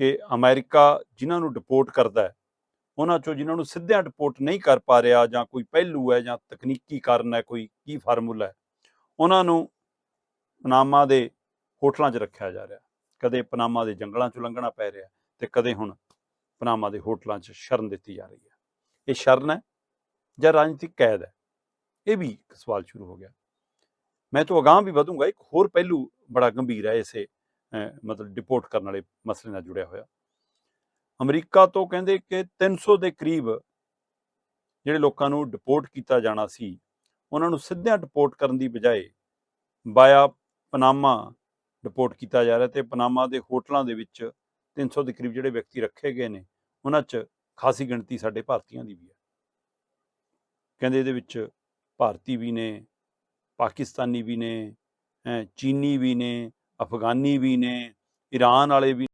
ਕਿ ਅਮਰੀਕਾ ਜਿਨ੍ਹਾਂ ਨੂੰ ਡਿਪੋਰਟ ਕਰਦਾ ਹੈ, ਉਹਨਾਂ ਚੋਂ ਜਿਨ੍ਹਾਂ ਨੂੰ ਸਿੱਧਿਆਂ ਡਿਪੋਰਟ ਨਹੀਂ ਕਰ ਪਾ ਰਿਹਾ ਜਾਂ ਕੋਈ ਪਹਿਲੂ ਹੈ ਜਾਂ ਤਕਨੀਕੀ ਕਾਰਨ ਹੈ, ਕੋਈ ਕੀ ਫਾਰਮੂਲਾ ਹੈ, ਉਹਨਾਂ ਨੂੰ ਪਨਾਮਾ ਦੇ ਹੋਟਲਾਂ 'ਚ ਰੱਖਿਆ ਜਾ ਰਿਹਾ ਕਦੇ ਪਨਾਮਾ ਦੇ ਜੰਗਲਾਂ 'ਚੋਂ ਲੰਘਣਾ ਪੈ ਰਿਹਾ ਤੇ ਕਦੇ ਹੁਣ ਪਨਾਮਾ ਦੇ ਹੋਟਲਾਂ 'ਚ ਸ਼ਰਨ ਦਿੱਤੀ ਜਾ ਰਹੀ ਹੈ। ਇਹ ਸ਼ਰਨ ਹੈ ਜਾਂ ਰਾਜਨੀਤਿਕ ਕੈਦ ਹੈ? ਇਹ ਵੀ ਇੱਕ ਸਵਾਲ ਸ਼ੁਰੂ ਹੋ ਗਿਆ। ਮੈਂ ਤੋਂ ਅਗਾਂਹ ਵੀ ਵਧੂੰਗਾ, ਇੱਕ ਹੋਰ ਪਹਿਲੂ ਬੜਾ ਗੰਭੀਰ ਹੈ ਇਸੇ ਮਤਲਬ ਡਿਪੋਰਟ ਕਰਨ ਵਾਲੇ ਮਸਲੇ ਨਾਲ ਜੁੜਿਆ ਹੋਇਆ। ਅਮਰੀਕਾ ਤੋਂ ਕਹਿੰਦੇ ਕਿ 300 ਦੇ ਕਰੀਬ ਜਿਹੜੇ ਲੋਕਾਂ ਨੂੰ ਡਿਪੋਰਟ ਕੀਤਾ ਜਾਣਾ ਸੀ, ਉਹਨਾਂ ਨੂੰ ਸਿੱਧਿਆਂ ਡਿਪੋਰਟ ਕਰਨ ਦੀ ਬਜਾਏ ਬਾਇਆ ਪਨਾਮਾ ਡਿਪੋਰਟ ਕੀਤਾ ਜਾ ਰਿਹਾ ਤੇ ਪਨਾਮਾ ਦੇ ਹੋਟਲਾਂ ਦੇ ਵਿੱਚ 300 ਦੇ ਕਰੀਬ ਜਿਹੜੇ ਵਿਅਕਤੀ ਰੱਖੇ ਗਏ ਨੇ, ਉਹਨਾਂ 'ਚ ਖਾਸੀ ਗਿਣਤੀ ਸਾਡੇ ਭਾਰਤੀਆਂ ਦੀ ਵੀ ਹੈ। ਕਹਿੰਦੇ ਇਹਦੇ ਵਿੱਚ ਭਾਰਤੀ ਵੀ ਨੇ, ਪਾਕਿਸਤਾਨੀ ਵੀ ਨੇ ਚੀਨੀ ਵੀ ਨੇ ਅਫਗਾਨੀ ਵੀ ਨੇ ਈਰਾਨ ਵਾਲੇ ਵੀ